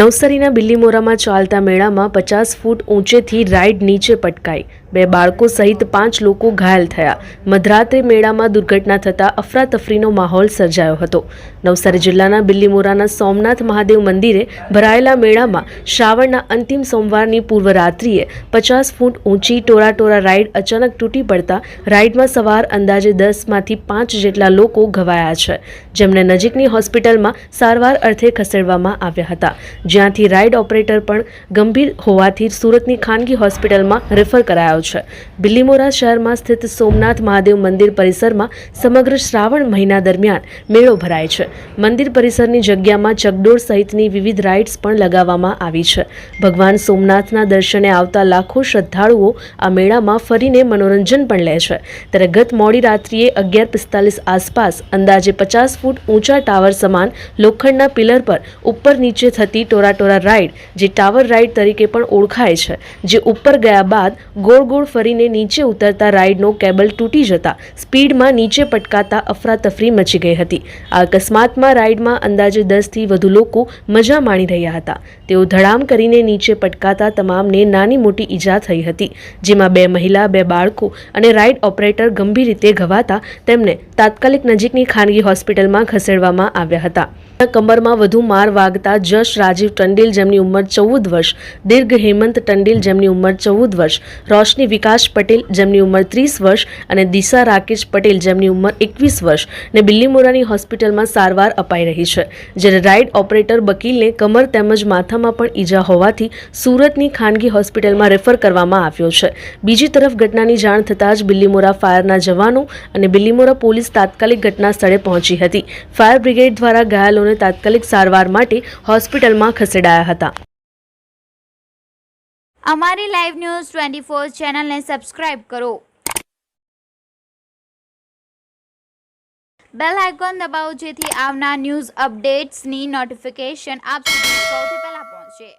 નવસારીના બિલ્લીમોરામાં ચાલતા મેળામાં પચાસ ફૂટ ઊંચેથી રાઈડ નીચે પટકાઈ. બે બાળકો સહિત પાંચ લોકો ઘાયલ થયા. મધરાત્રે મેળામાં દુર્ઘટના થતાં અફરાતફરીનો માહોલ સર્જાયો હતો. નવસારી જિલ્લાના બિલ્લીમોરાના સોમનાથ મહાદેવ મંદિરે ભરાયેલા મેળામાં શ્રાવણના અંતિમ સોમવારની પૂર્વરાત્રિએ પચાસ ફૂટ ઊંચી ટોરાટોરા રાઈડ અચાનક તૂટી પડતા રાઈડમાં સવાર અંદાજે દસમાંથી પાંચ જેટલા લોકો ઘવાયા છે, જેમને નજીકની હોસ્પિટલમાં સારવાર અર્થે ખસેડવામાં આવ્યા હતા. જ્યાંથી રાઇડ ઓપરેટર પણ ગંભીર હોવાથી સુરતની ખાનગી હોસ્પિટલમાં રેફર કરાયો છે. બિલીમોરા શહેરમાં સ્થિત સોમનાથ મહાદેવ મંદિર પરિસરમાં સમગ્ર શ્રાવણ મહિના દરમિયાન મેળો ભરાય છે. મંદિર પરિસરની જગ્યામાં ચકડોળ સહિતની વિવિધ રાઇડ્સ પણ લગાવવામાં આવી છે. ભગવાન સોમનાથના દર્શને આવતા લાખો શ્રદ્ધાળુઓ આ મેળામાં ફરીને મનોરંજન પણ લે છે. ત્યારે ગત મોડી રાત્રિએ અગિયાર પિસ્તાલીસ આસપાસ અંદાજે પચાસ ફૂટ ઊંચા ટાવર સમાન લોખંડના પિલર પર ઉપર નીચે થતી ટોરાટોરા રાઈડ, જે ટાવર રાઈડ તરીકે પણ ઓળખાય છે, જે ઉપર ગયા બાદ ગોળ ગોળ ફરીને નીચે ઉતરતા રાઈડનો કેબલ તૂટી જતા સ્પીડમાં નીચે પટકાતા અફરાતફરી મચી ગઈ હતી. આ અકસ્માતમાં રાઈડમાં અંદાજે દસથી વધુ લોકો મજા માણી રહ્યા હતા. તેઓ ધડામ કરીને નીચે પટકાતા તમામને નાની મોટી ઈજા થઈ હતી, જેમાં બે મહિલા, બે બાળકો અને રાઈડ ઓપરેટર ગંભીર રીતે ઘવાતા તેમને તાત્કાલિક નજીકની ખાનગી હોસ્પિટલમાં ખસેડવામાં આવ્યા હતા. કમરમાં વધુ માર વાગતા જશ રાજીવ ટંડેલ જેમની ઉંમર ચૌદ વર્ષ, દીર્ઘ હેમંત ટંડેલ જેમની ઉંમર ચૌદ વર્ષ, રોશની વિકાસ પટેલ જેમની ઉંમર ત્રીસ વર્ષ અને દિશા રાકેશ પટેલ જેમની ઉંમર એકવીસ વર્ષ ને બિલ્લીમોરાની હોસ્પિટલમાં સારવાર અપાઈ રહી છે. જ્યારે રાઇડ ઓપરેટર બકીલને કમર તેમજ માથામાં પણ ઈજા હોવાથી સુરતની ખાનગી હોસ્પિટલમાં રેફર કરવામાં આવ્યો છે. બીજી તરફ ઘટનાની જાણ થતાં જ બિલ્લીમોરા ફાયરના જવાનો અને બિલ્લીમોરા પોલીસ તાત્કાલિક ઘટના સ્થળે પહોંચી હતી. ફાયર બ્રિગેડ દ્વારા ઘાયલોને તાત્કાલિક સારવાર માટે હોસ્પિટલમાં ખસેડાયા હતા. અમારી લાઈવ ન્યૂઝ ટ્વેન્ટી ફોર ચેનલને સબસ્ક્રાઇબ કરો. બેલ આઇકોન દબાવો જેથી આવનાર ન્યૂઝ અપડેટ્સની નોટિફિકેશન આપ સુધી સૌથી પહેલા પહોંચે.